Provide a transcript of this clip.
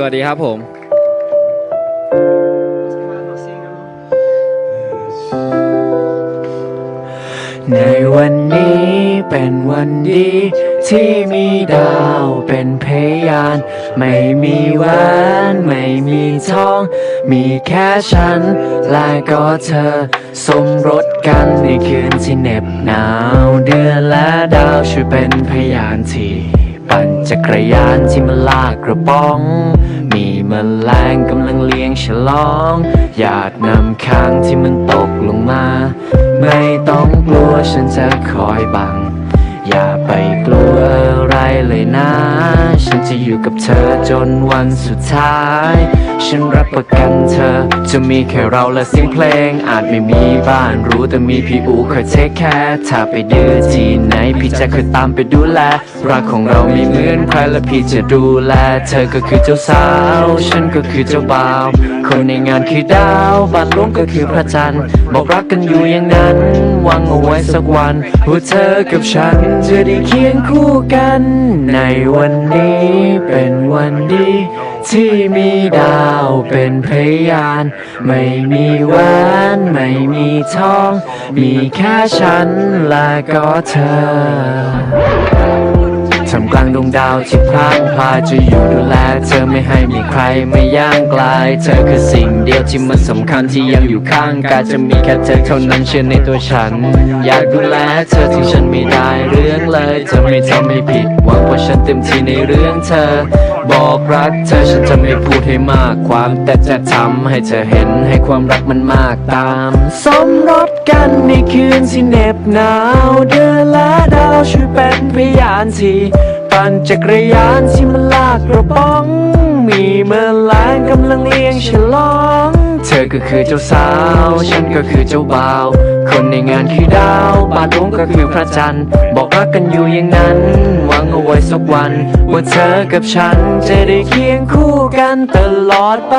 สวัสดีครับผมในวันนี้เป็นวันดี ที่มีดาวเป็นพยาน ไม่มีแหวนไม่มีทอง มีแค่ฉัน และก็เธอ สมรสกันในคืนที่เหน็บหนาว เดือนและดาวช่วยเป็นพยานที่ ปั่นจักรยานที่มันลากกระป๋อง มันแมลงกำลังเลี้ยงฉลอง หยาดน้ำค้างที่มันตกลงมา ไม่ต้องกลัวฉันจะคอยบัง อย่าไปกลัวอะไรเลยนะ จะอยู่กับเธอจนวันสุดท้าย ฉันรับประกันเธอ จะมีแค่เราและเสียงเพลง อาจไม่มีบ้านรู้แต่มีพี่อูคอยเทคแคร์ถ้าไปดื้อที่ไหน พี่จะคอยตามไปดูแล รักของเราไม่เหมือนใครและพี่จะดูแล เธอก็คือเจ้าสาว ฉันก็คือเจ้าบ่าว คนในงานคือดาวบ้านหลวงก็คือพระจันทร์ บอกรักกันอยู่อย่างนั้นหวังเอาไว้สักวันว่าเธอกับฉันจะได้เคียงคู่กันในวันนี้เป็นวันดี ที่มีดาวเป็นพยาน ไม่มีแหวนไม่มีทอง มีแค่ฉันและก็เธอ ทำกลางดวงดาวที่พลางพลายจะอยู่ดูแล เธอไม่ให้มีใครไม่ย่างไกลเธอคือสิ่งเดียวที่มันสำคัญที่ยังอยู่ข้างกายจะมีแค่เธอเท่านั้นเชื่อในตัวฉัน อยากดูแลเธอที่ฉันไม่ได้เรื่องเลยเธอไม่ทำให้ผิดหวังว่าฉันเต็มที่ในเรื่องเธอ บอกรักเธอฉันจะไม่พูดให้มากความแต่จะทำให้เธอเห็นให้ความรักมันมากตามสมรสกันในคืนที่เหน็บหนาวเดือนและดาวช่วยเป็น ทีปั่นจักรยานที่มันลากกระป๋อง มีเมื่อแลงกำลังเลี้ยงฉลอง เธอก็คือเจ้าสาว ฉันก็คือเจ้าบ่าว คนในงานคือดาวบาดวงก็คือพระจันทร์ บอกรักกันอยู่อย่างนั้น หวังเอาไว้สักวัน ว่าเธอกับฉันจะได้เคียงคู่กันตลอดไป